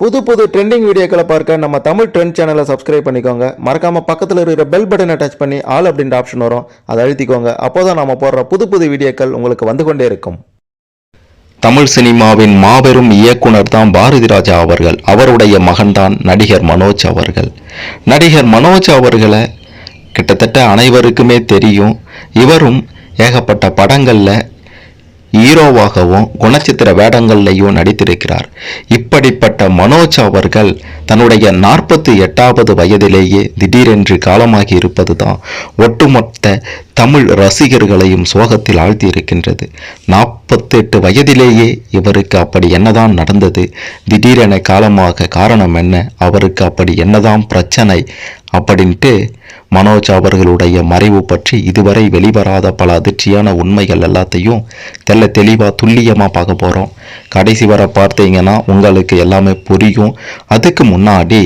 புது புது ட்ரெண்டிங் வீடியோக்களை பார்க்க நம்ம தமிழ் ட்ரெண்ட் சேனலை சப்ஸ்கிரைப் பண்ணிக்கோங்க. மறக்காமல் பக்கத்தில் இருக்கிற பெல் பட்டனை டச் பண்ணி ஆல் அப்படின்ற ஆப்ஷன் வரும். அதை அழுத்திக்கோங்க. அப்போதான் நம்ம போடுற புது புது வீடியோக்கள் உங்களுக்கு வந்து கொண்டே இருக்கும். தமிழ் சினிமாவின் மாபெரும் இயக்குனர் தான் பாரதி ராஜா அவர்கள். அவருடைய மகன்தான் நடிகர் மனோஜ் அவர்கள். நடிகர் மனோஜ் அவர்களை கிட்டத்தட்ட அனைவருக்குமே தெரியும். இவரும் ஏகப்பட்ட படங்களில் ஹீரோவாகவும் குணச்சித்திர வேடங்கள்லையும் நடித்திருக்கிறார். இப்படிப்பட்ட மனோஜ் அவர்கள் தன்னுடைய நாற்பத்தி எட்டாவது வயதிலேயே திடீரென்று காலமாகி இருப்பது தான் ஒட்டுமொத்த தமிழ் ரசிகர்களையும் சோகத்தில் ஆழ்த்தி இருக்கின்றது நாற்பத்தெட்டு வயதிலேயே இவருக்கு அப்படி என்னதான் நடந்தது திடீரென காலமாக காரணம் என்ன அவருக்கு அப்படி என்னதான் பிரச்சனை அப்படின்ட்டு மனோஜ் அவர்களுடைய மறைவு பற்றி இதுவரை வெளிவராத பல அதிர்ச்சியான உண்மைகள் எல்லாத்தையும் தெல்ல தெளிவாக துல்லியமாக பார்க்க போகிறோம் கடைசி வரை பார்த்தீங்கன்னா உங்களுக்கு எல்லாமே புரியும். அதுக்கு முன்னாடி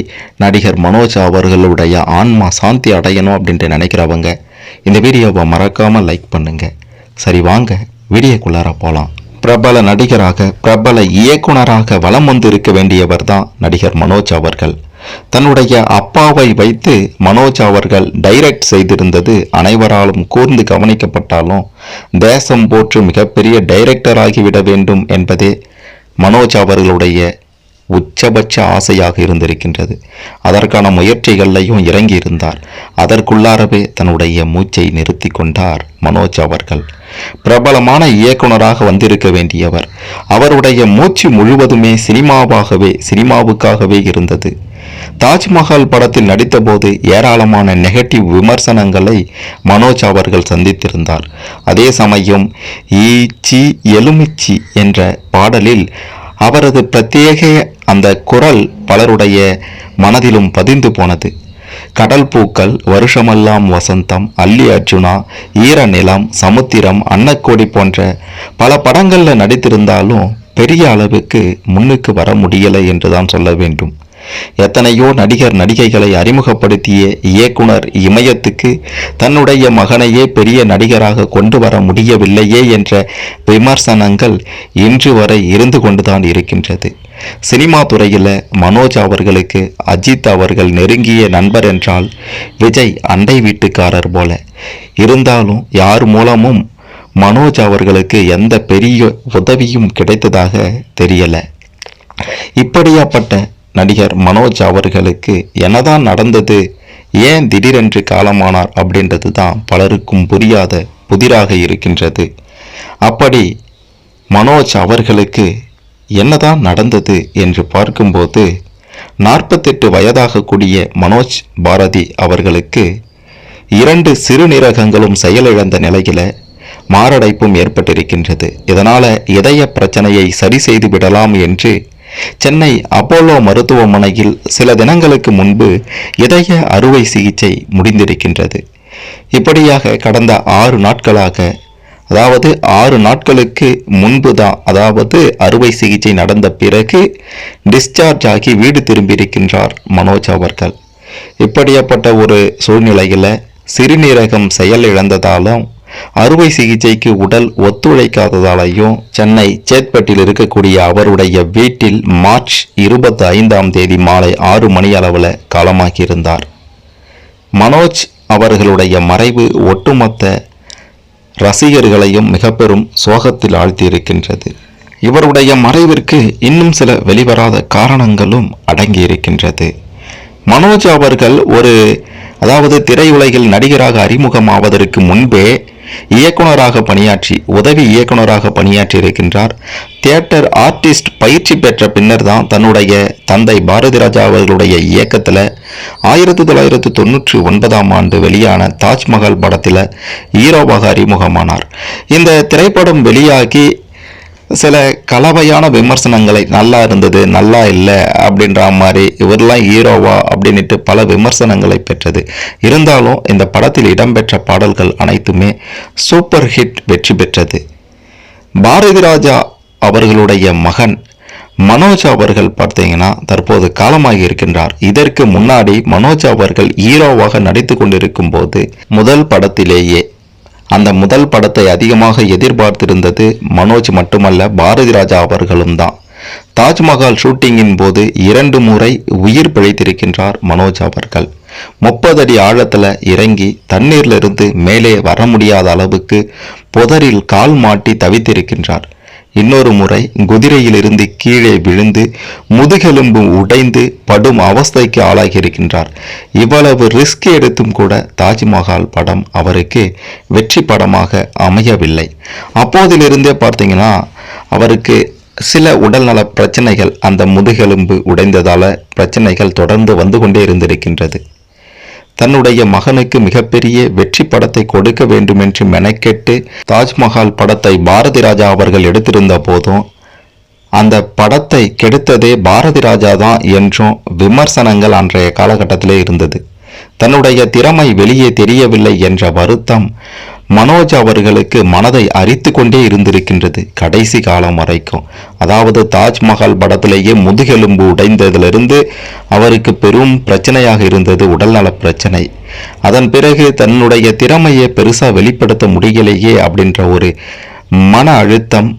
நடிகர் மனோஜ் அவர்களுடைய ஆன்மா சாந்தி அடையணும் அப்படின்ட்டு நினைக்கிறவங்க இந்த வீடியோவை மறக்காமல் லைக் பண்ணுங்க. சரி வாங்க வீடியோக்குள்ளார போகலாம் பிரபல நடிகராக பிரபல இயக்குனராக வலம் வந்து இருக்க வேண்டியவர் தான் நடிகர் மனோஜ் அவர்கள். தன்னுடைய அப்பாவை வைத்து மனோஜ் அவர்கள் டைரக்ட் செய்திருந்தது அனைவராலும் கூர்ந்து கவனிக்கப்பட்டாலும் தேசம் போற்று மிகப்பெரிய டைரக்டர் ஆகிவிட வேண்டும் என்பதே மனோஜ் அவர்களுடைய உச்சபட்ச ஆசையாக இருந்திருக்கின்றது. அதற்கான முயற்சிகளையும் இறங்கி இருந்தார் அதற்குள்ளாரவே தன்னுடைய மூச்சை நிறுத்தி கொண்டார் மனோஜ் அவர்கள். பிரபலமான இயக்குனராக வந்திருக்க வேண்டியவர். அவருடைய மூச்சு முழுவதுமே சினிமாவாகவே சினிமாவுக்காகவே இருந்தது. தாஜ்மஹால் படத்தில் நடித்தபோது ஏராளமான நெகட்டிவ் விமர்சனங்களை மனோஜ் அவர்கள் சந்தித்திருந்தார். அதே சமயம் ஈச்சி எலுமிச்சி என்ற பாடலில் அவரது பிரத்யேக அந்த குரல் பலருடைய மனதிலும் பதிந்து போனது. கடல் பூக்கள் வருஷமெல்லாம் வசந்தம் அல்லி அர்ஜுனா ஈர நிலம் சமுத்திரம் அன்னக்கோடி போன்ற பல படங்களில் நடித்திருந்தாலும் பெரிய அளவுக்கு முன்னுக்கு வர முடியலை என்றுதான் சொல்ல வேண்டும். எத்தனையோ நடிகர் நடிகைகளை அறிமுகப்படுத்திய இயக்குனர் இமயத்துக்கு தன்னுடைய மகனையே பெரிய நடிகராக கொண்டு வர முடியவில்லையே என்ற விமர்சனங்கள் இன்று வரை இருந்து கொண்டுதான் இருக்கின்றது. சினிமா துறையில் மனோஜ் அவர்களுக்கு அஜித் அவர்கள் நெருங்கிய நண்பர் என்றால் விஜய் அண்டை வீட்டுக்காரர் போல. இருந்தாலும் யார் மூலமும் மனோஜ் அவர்களுக்கு எந்த பெரிய உதவியும் கிடைத்ததாக தெரியல. இப்படியாப்பட்ட நடிகர் மனோஜ் அவர்களுக்கு என்னதான் நடந்தது ஏன் திடீரென்று காலமானார் அப்படின்றது தான் பலருக்கும் புரியாத புதிராக இருக்கின்றது. அப்படி மனோஜ் அவர்களுக்கு என்னதான் நடந்தது என்று பார்க்கும்போது நாற்பத்தெட்டு வயதாகக்கூடிய மனோஜ் பாரதி அவர்களுக்கு இரண்டு சிறுநீரகங்களும் செயலிழந்த நிலையில் மாரடைப்பும் ஏற்பட்டிருக்கின்றது. இதனால் இதய பிரச்சனையை சரி செய்து விடலாம் என்று சென்னை அப்போலோ மருத்துவமனையில் சில தினங்களுக்கு முன்பு இதய அறுவை சிகிச்சை முடிந்திருக்கின்றது. இப்படியாக கடந்த ஆறு நாட்களாக அதாவது ஆறு நாட்களுக்கு முன்பு தான் அதாவது அறுவை சிகிச்சை நடந்த பிறகு டிஸ்சார்ஜ் ஆகி வீடு திரும்பியிருக்கின்றார் மனோஜ் அவர்கள். இப்படியாப்பட்ட ஒரு சூழ்நிலையில் சிறுநீரகம் செயல் இழந்ததாலும் அறுவை சிகிச்சைக்கு உடல் ஒத்துழைக்காததாலையும் சென்னை சேத்பட்டில் இருக்கக்கூடிய அவருடைய வீட்டில் மார்ச் இருபத்தி ஐந்தாம் தேதி மாலை ஆறு மணி அளவில் காலமாகியிருந்தார். மனோஜ் அவர்களுடைய மறைவு ஒட்டுமொத்த ரசிகர்களையும் மிக பெரும் சோகத்தில் ஆழ்த்தியிருக்கின்றது. இவருடைய மறைவிற்கு இன்னும் சில வெளிவராத காரணங்களும் அடங்கியிருக்கின்றது. மனோஜ் அவர்கள் ஒரு அதாவது திரையுலகில் நடிகராக அறிமுகமாவதற்கு முன்பே இயக்குனராக பணியாற்றி உதவி இயக்குனராக பணியாற்றி இருக்கின்றார் தியேட்டர் ஆர்டிஸ்ட் பயிற்சி பெற்ற பின்னர் தான் தன்னுடைய தந்தை பாரதி ராஜா அவர்களுடைய இயக்கத்தில் ஆயிரத்தி தொள்ளாயிரத்தி தொண்ணூற்றி ஒன்பதாம் ஆண்டு வெளியான தாஜ்மஹால் படத்தில் ஹீரோவாக அறிமுகமானார். இந்த திரைப்படம் வெளியாகி சில கலவையான விமர்சனங்களை நல்லா இருந்தது நல்லா இல்லை அப்படின்ற மாதிரி இவரெல்லாம் ஹீரோவா அப்படின்ட்டு பல விமர்சனங்களை பெற்றது. இருந்தாலும் இந்த படத்தில் இடம்பெற்ற பாடல்கள் அனைத்துமே சூப்பர் ஹிட் வெற்றி பெற்றது. பாரதி ராஜா அவர்களுடைய மகன் மனோஜ் அவர்கள் பார்த்தீங்கன்னா தற்போது காலமாகி இருக்கின்றார். இதற்கு முன்னாடி மனோஜ் அவர்கள் ஹீரோவாக நடித்து கொண்டிருக்கும் போது முதல் படத்திலேயே அந்த முதல் படத்தை அதிகமாக எதிர்பார்த்திருந்தது மனோஜ் மட்டுமல்ல பாரதி ராஜா அவர்களும் தான். தாஜ்மஹால் ஷூட்டிங்கின் போது இரண்டு முறை உயிர் பிழைத்திருக்கின்றார் மனோஜ் அவர்கள். முப்பது அடி ஆழத்தில் இறங்கி தண்ணீரிலிருந்து மேலே வர முடியாத அளவுக்கு புதரில் கால் மாட்டி தவித்திருக்கின்றார். இன்னொரு முறை குதிரையிலிருந்து கீழே விழுந்து முதுகெலும்பு உடைந்து படும் அவஸ்தைக்கு ஆளாகி இருக்கின்றார் இவ்வளவு ரிஸ்க் எடுத்தும் கூட தாஜ்மஹால் படம் அவருக்கு வெற்றி படமாக அமையவில்லை. அப்போதிலிருந்தே பார்த்தீங்கன்னா அவருக்கு சில உடல்நல பிரச்சனைகள் அந்த முதுகெலும்பு உடைந்ததால பிரச்சனைகள் தொடர்ந்து வந்து கொண்டே இருந்திருக்கின்றது. தன்னுடைய மகனுக்கு மிகப்பெரிய வெற்றி படத்தை கொடுக்க வேண்டுமென்று மெனக்கெட்டு தாஜ்மஹால் படத்தை பாரதி ராஜா அவர்கள் எடுத்திருந்த போதும் அந்த படத்தை கெடுத்ததே பாரதி ராஜா தான் என்றும் விமர்சனங்கள் அன்றைய காலகட்டத்திலே இருந்தது. தன்னுடைய திறமை வெளியே தெரியவில்லை என்ற வருத்தம் மனோஜ் அவர்களுக்கு மனதை அரித்து கொண்டே இருந்திருக்கின்றது. கடைசி காலம் வரைக்கும். அதாவது தாஜ்மஹால் படத்திலேயே முதுகெலும்பு உடைந்ததிலிருந்து அவருக்கு பெரும் பிரச்சனையாக இருந்தது உடல்நல பிரச்சனை. அதன் பிறகு தன்னுடைய திறமையை பெருசா வெளிப்படுத்த முடியலையே அப்படின்ற ஒரு மன அழுத்தம்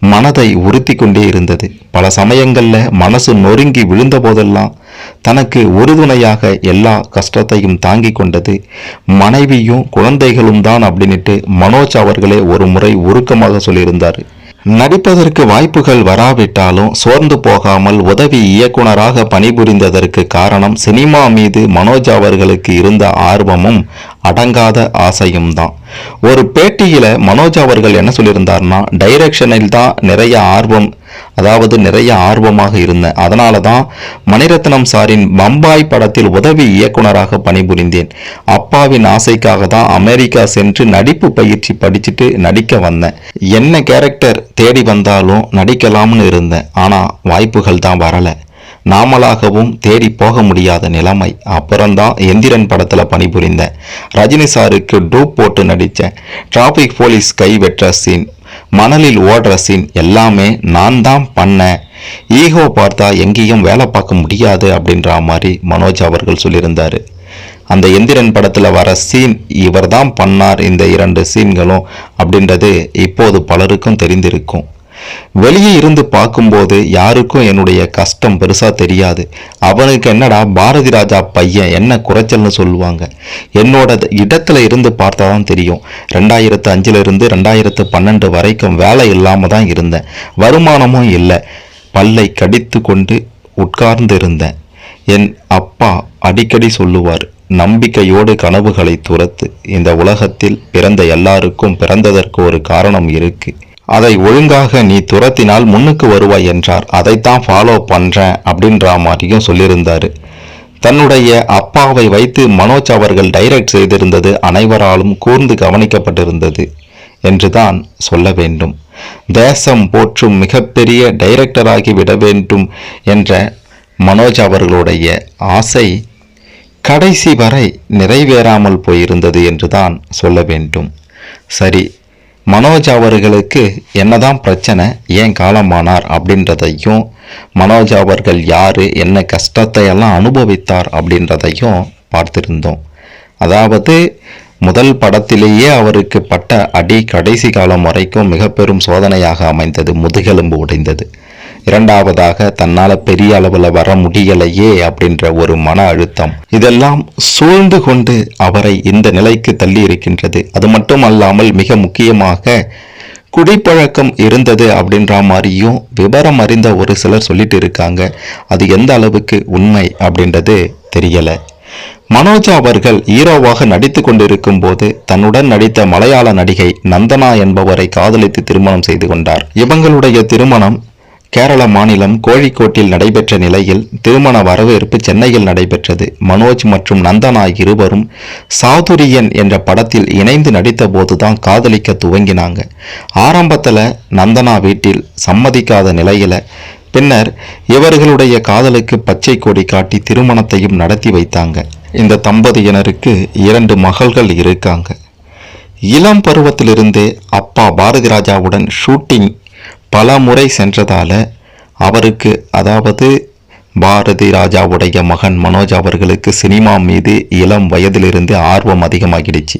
மனதை உறுத்தி கொண்டே இருந்தது. பல சமயங்களில் மனசு நொறுங்கி விழுந்த போதெல்லாம் தனக்கு உறுதுணையாக எல்லா கஷ்டத்தையும் தாங்கி கொண்டது. மனைவியும் குழந்தைகளும் தான் அப்படின்னுட்டு மனோஜ் அவர்களே ஒரு முறை உருக்கமாக சொல்லியிருந்தார். நடிப்பதற்கு வாய்ப்புகள் வராவிட்டாலும் சோர்ந்து போகாமல் உதவி இயக்குனராக பணிபுரிந்ததற்கு காரணம் சினிமா மீது மனோஜ் அவர்களுக்கு இருந்த ஆர்வமும் அடங்காத ஆசையும் தான் ஒரு பேட்டியில மனோஜ் அவர்கள் என்ன சொல்லியிருந்தார்னா டைரக்ஷனில் தான் நிறைய ஆர்வம் அதாவது நிறைய ஆர்வமாக இருந்தேன். அதனால தான் மணிரத்னம் சாரின் பம்பாய் படத்தில் உதவி இயக்குனராக பணிபுரிந்தேன். அப்பாவின் ஆசைக்காக தான் அமெரிக்கா சென்று நடிப்பு பயிற்சி படிச்சுட்டு நடிக்க வந்தேன். என்ன கேரக்டர் தேடி வந்தாலும் நடிக்கலாம்னு இருந்தேன். ஆனால் வாய்ப்புகள் தான் வரலை. நாமளாகவும் தேடி போக முடியாத நிலைமை. அப்புறம்தான் எந்திரன் படத்தில் பணிபுரிந்தேன் ரஜினி சாருக்கு டூப் போட்டு நடித்தேன் டிராபிக் போலீஸ் கை வெட்டுற சீன் மணலில் ஓடுற சீன் எல்லாமே நான் தான் பண்ணேன் ஈகோ பார்த்தா எங்கேயும் வேலை பார்க்க முடியாது அப்படின்ற மாதிரி மனோஜ் அவர்கள் சொல்லியிருந்தார். அந்த எந்திரன் படத்தில் வர சீன் இவர் தான் பண்ணார் இந்த இரண்டு சீன்களும் அப்படின்றது இப்போது பலருக்கும் தெரிந்திருக்கும். வெளியே இருந்து பார்க்கும்போது யாருக்கும் என்னுடைய கஷ்டம் பெருசா தெரியாது. அவனுக்கு என்னடா பாரதி ராஜா பையன் என்ன குறைச்சல்னு சொல்லுவாங்க. என்னோட இடத்துல இருந்து பார்த்தா தான் தெரியும். ரெண்டாயிரத்து அஞ்சுல இருந்து ரெண்டாயிரத்து பன்னெண்டு வரைக்கும் வேலை இல்லாம தான் இருந்தேன். வருமானமும் இல்லை. பல்லை கடித்து கொண்டு உட்கார்ந்து இருந்தேன் என் அப்பா அடிக்கடி சொல்லுவார் நம்பிக்கையோடு கனவுகளை துரத்து. இந்த உலகத்தில் பிறந்த எல்லாருக்கும் பிறந்ததற்கு ஒரு காரணம் இருக்கு. அதை ஒழுங்காக நீ துரத்தினால் முன்னுக்கு வருவாய் என்றார். அதைத்தான் ஃபாலோ பண்ணுறேன் அப்படின்ற மாதிரியும் சொல்லியிருந்தார். தன்னுடைய அப்பாவை வைத்து மனோஜ் அவர்கள் டைரக்ட் செய்திருந்தது அனைவராலும் கூர்ந்து கவனிக்கப்பட்டிருந்தது என்றுதான் சொல்ல வேண்டும். தேசம் போற்றும் மிகப்பெரிய டைரக்டராகி விட வேண்டும் என்ற மனோஜ் அவர்களுடைய ஆசை கடைசி வரை நிறைவேறாமல் போயிருந்தது என்றுதான் சொல்ல வேண்டும். சரி மனோஜ் அவர்களுக்கு என்னதான் பிரச்சனை ஏன் காலமானார் அப்படின்றதையும் மனோஜ் அவர்கள் யார் என்ன கஷ்டத்தை எல்லாம் அனுபவித்தார் அப்படின்றதையும் பார்த்திருந்தோம். அதாவது முதல் படத்திலேயே அவருக்கு பட்ட அடி கடைசி காலம் வரைக்கும் மிக பெரும் சோதனையாக அமைந்தது முதுகெலும்பு உடைந்தது. இரண்டாவதாக தன்னால பெரிய அளவில் வர முடியலையே அப்படின்ற ஒரு மன அழுத்தம். இதெல்லாம் சூழ்ந்து கொண்டு அவரை இந்த நிலைக்கு தள்ளி இருக்கின்றது. அது மட்டும் அல்லாமல் மிக முக்கியமாக குடிப்பழக்கம் இருந்தது அப்படின்ற மாதிரியும் விவரம் அறிந்த ஒரு சிலர் சொல்லிட்டு இருக்காங்க. அது எந்த அளவுக்கு உண்மை அப்படின்றது தெரியல. மனோஜா அவர்கள் ஹீரோவாக நடித்து கொண்டிருக்கும் போது தன்னுடன் நடித்த மலையாள நடிகை நந்தனா என்பவரை காதலித்து திருமணம் செய்து கொண்டார். இவங்களுடைய திருமணம் கேரள மாநிலம் கோழிக்கோட்டில் நடைபெற்ற நிலையில் திருமண வரவேற்பு சென்னையில் நடைபெற்றது. மனோஜ் மற்றும் நந்தனா இருவரும் சாதுரியன் என்ற படத்தில் இணைந்து நடித்த போதுதான் காதலிக்க துவங்கினாங்க. ஆரம்பத்தில் நந்தனா வீட்டில் சம்மதிக்காத நிலையில பின்னர் இவர்களுடைய காதலுக்கு பச்சை கொடி காட்டி திருமணத்தையும் நடத்தி வைத்தாங்க. இந்த தம்பதியினருக்கு இரண்டு மகள்கள் இருக்காங்க. இளம் பருவத்திலிருந்தே அப்பா பாரதிராஜாவுடன் ஷூட்டிங் பல முறை சென்றதால அவருக்கு அதாவது பாரதி ராஜாவுடைய மகன் மனோஜ் அவர்களுக்கு சினிமா மீது இளம் வயதிலிருந்து ஆர்வம் அதிகமாகிடுச்சு.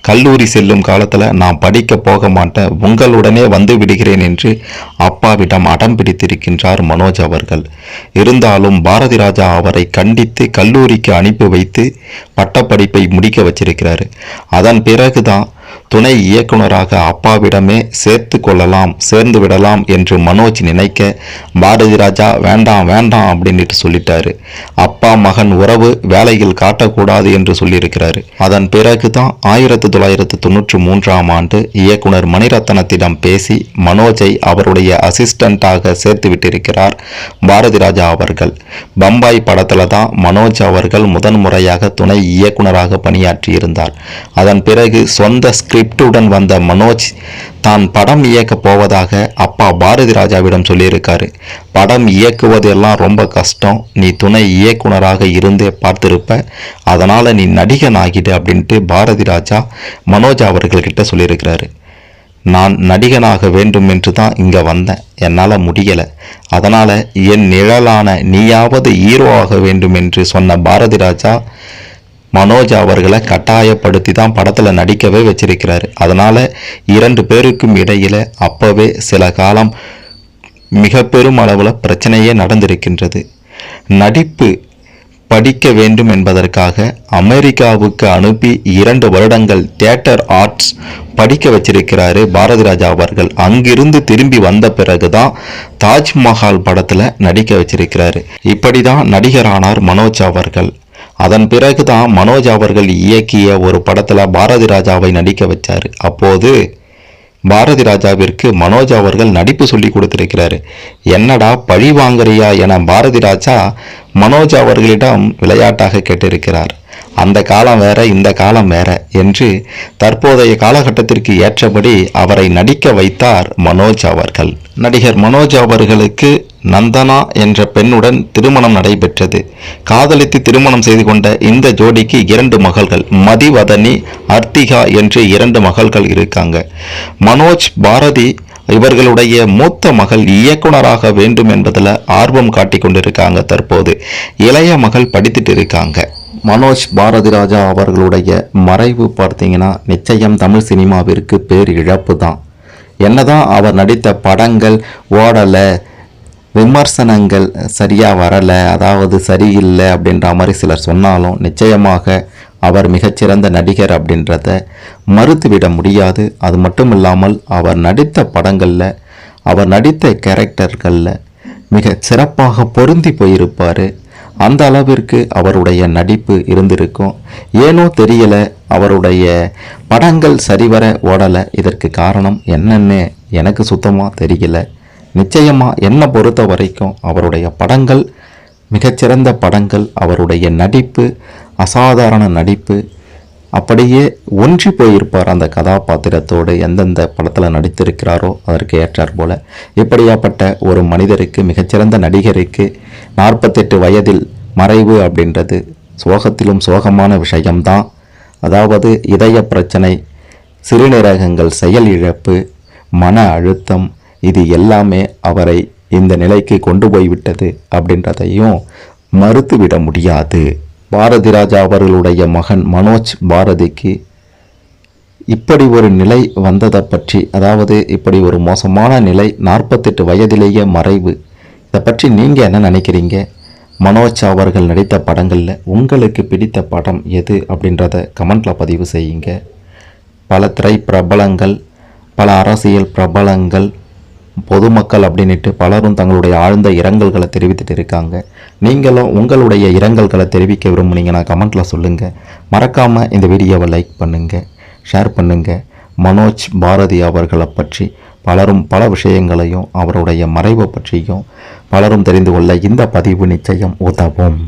கல்லூரி செல்லும் காலத்தில் நான் படிக்க போக மாட்டேன் உங்களுடனே வந்து விடுகிறேன் என்று அப்பாவிடம் அடம் பிடித்திருக்கின்றார் மனோஜ் அவர்கள். இருந்தாலும் பாரதி ராஜா அவரை கண்டித்து கல்லூரிக்கு அனுப்பி வைத்து பட்டப்படிப்பை முடிக்க வச்சிருக்கிறாரு. அதன் பிறகுதான் துணை இயக்குனராக அப்பாவிடமே சேர்த்து கொள்ளலாம் சேர்ந்து விடலாம் என்று மனோஜ் நினைக்க பாரதி ராஜா வேண்டாம் வேண்டாம் அப்படின்னுட்டு சொல்லிட்டாரு. அப்பா மகன் உறவு வேலையில் காட்டக்கூடாது என்று சொல்லியிருக்கிறாரு. அதன் பிறகு தான் ஆயிரத்தி தொள்ளாயிரத்து தொன்னூற்றி மூன்றாம் ஆண்டு இயக்குனர் மணிரத்னத்திடம் பேசி மனோஜை அவருடைய அசிஸ்டண்டாக சேர்த்து விட்டிருக்கிறார் பாரதி ராஜா அவர்கள். பம்பாய் படத்தில் தான் மனோஜ் அவர்கள் முதன் முறையாக துணை இயக்குனராக பணியாற்றியிருந்தார். அதன் பிறகு சொந்த ஸ்கிரிப்டுடன் வந்த மனோஜ் தான் படம் இயக்க போவதாக அப்பா பாரதி ராஜாவிடம் சொல்லியிருக்காரு. படம் இயக்குவதெல்லாம் ரொம்ப கஷ்டம். நீ துணை இயக்குனராக இருந்தே பார்த்திருப்ப. அதனால் நீ நடிகன் ஆகிடு அப்படின்ட்டு பாரதி ராஜா மனோஜ் அவர்கள்கிட்ட சொல்லியிருக்கிறாரு. நான் நடிகனாக வேண்டும் என்று தான் இங்கே வந்தேன். என்னால் முடியலை. அதனால் என் நிழலான நீயாவது ஹீரோ ஆக வேண்டும் என்று சொன்ன பாரதி ராஜா மனோஜ் அவர்களை கட்டாயப்படுத்தி தான் படத்தில் நடிக்கவே வச்சிருக்கிறார். அதனால் இரண்டு பேருக்கும் இடையில் அப்போவே சில காலம் மிக பெரும் அளவில் பிரச்சனையே நடந்திருக்கின்றது. நடிப்பு படிக்க வேண்டும் என்பதற்காக அமெரிக்காவுக்கு அனுப்பி இரண்டு வருடங்கள் தியேட்டர் ஆர்ட்ஸ் படிக்க வச்சிருக்கிறாரு பாரதி ராஜா அவர்கள். அங்கிருந்து திரும்பி வந்த பிறகுதான் தாஜ்மஹால் படத்தில் நடிக்க வச்சிருக்கிறாரு. இப்படி தான் நடிகரானார் மனோஜ் அவர்கள். அதன் பிறகுதான் மனோஜ் அவர்கள் இயக்கிய ஒரு படத்தில் பாரதி ராஜாவை நடிக்க வச்சார். அப்போது பாரதி ராஜாவிற்கு மனோஜ் அவர்கள் நடிப்பு சொல்லி கொடுத்திருக்கிறாரு. என்னடா பழி வாங்குறியா என பாரதி ராஜா மனோஜ் அவர்களிடம் விளையாட்டாக கேட்டிருக்கிறார். அந்த காலம் வேற இந்த காலம் வேற என்று தற்போதைய காலகட்டத்திற்கு ஏற்றபடி அவரை நடிக்க வைத்தார் மனோஜ் அவர்கள். நடிகர் மனோஜ் அவர்களுக்கு நந்தனா என்ற பெண்ணுடன் திருமணம் நடைபெற்றது. காதலித்து திருமணம் செய்து கொண்ட இந்த ஜோடிக்கு இரண்டு மகள்கள் மதிவதனி அர்த்திகா என்று இரண்டு மகள்கள் இருக்காங்க. மனோஜ் பாரதி இவர்களுடைய மூத்த மகள் இயக்குனராக வேண்டும் என்பதில் ஆர்வம் காட்டி கொண்டிருக்காங்க தற்போது. இளைய மகள் படித்துட்டு இருக்காங்க. மனோஜ் பாரதி ராஜா அவர்களுடைய மறைவு பார்த்தீங்கன்னா நிச்சயம் தமிழ் சினிமாவிற்கு பேர் இழப்பு தான் என்னதான் அவர் நடித்த படங்கள் ஓடலை விமர்சனங்கள் சரியாக வரலை அதாவது சரியில்லை அப்படின்ற மாதிரி சிலர் சொன்னாலும் நிச்சயமாக அவர் மிகச்சிறந்த நடிகர் அப்படின்றத மறுத்துவிட முடியாது. அது மட்டும் இல்லாமல் அவர் நடித்த படங்களில் அவர் நடித்த கேரக்டர்களில் மிக சிறப்பாக பொருந்தி போயிருப்பார். அந்த அளவிற்கு அவருடைய நடிப்பு இருந்திருக்கும். ஏனோ தெரியல அவருடைய படங்கள் சரிவர ஓடலை. இதற்கு காரணம் என்னன்னு எனக்கு சுத்தமாக தெரியல. நிச்சயமாக என்னை பொறுத்த வரைக்கும் அவருடைய படங்கள் மிகச்சிறந்த படங்கள் அவருடைய நடிப்பு அசாதாரண நடிப்பு அப்படியே ஒன்றி போயிருப்பார் அந்த கதாபாத்திரத்தோடு எந்தெந்த படத்தில் நடித்திருக்கிறாரோ அதற்கு ஏற்றார் போல. இப்படியாப்பட்ட ஒரு மனிதருக்கு மிகச்சிறந்த நடிகருக்கு நாற்பத்தெட்டு வயதில் மறைவு அப்படின்றது சோகத்திலும் சோகமான விஷயம்தான். அதாவது இதய பிரச்சனை சிறுநீரகங்கள் செயல் இழப்பு மன அழுத்தம் இது எல்லாமே அவரை இந்த நிலைக்கு கொண்டு போய்விட்டது அப்படின்றதையும் மறுத்துவிட முடியாது. பாரதி ராஜா அவர்களுடைய மகன் மனோஜ் பாரதிக்கு இப்படி ஒரு நிலை வந்ததை பற்றி அதாவது இப்படி ஒரு மோசமான நிலை நாற்பத்தெட்டு வயதிலேயே மறைவு இதை பற்றி நீங்கள் என்ன நினைக்கிறீங்க? மனோஜ் அவர்கள் நடித்த படங்களில் உங்களுக்கு பிடித்த படம் எது அப்படின்றத கமெண்ட்டில் பதிவு செய்யுங்க. பல திரை பிரபலங்கள் பல அரசியல் பிரபலங்கள் பொதுமக்கள் அப்படின்ட்டு பலரும் தங்களுடைய ஆழ்ந்த இரங்கல்களை தெரிவித்துட்டு இருக்காங்க. நீங்களும் உங்களுடைய இரங்கல்களை தெரிவிக்க விரும்புனீங்கன்னா கமெண்ட்டில் சொல்லுங்கள் மறக்காமல் இந்த வீடியோவை லைக் பண்ணுங்கள் ஷேர் பண்ணுங்கள் மனோஜ் பாரதி அவர்களை பற்றி பலரும் பல விஷயங்களையும் அவருடைய மறைவை பற்றியும் பலரும் தெரிந்து கொள்ள இந்த பதிவு நிச்சயம் உதவும்.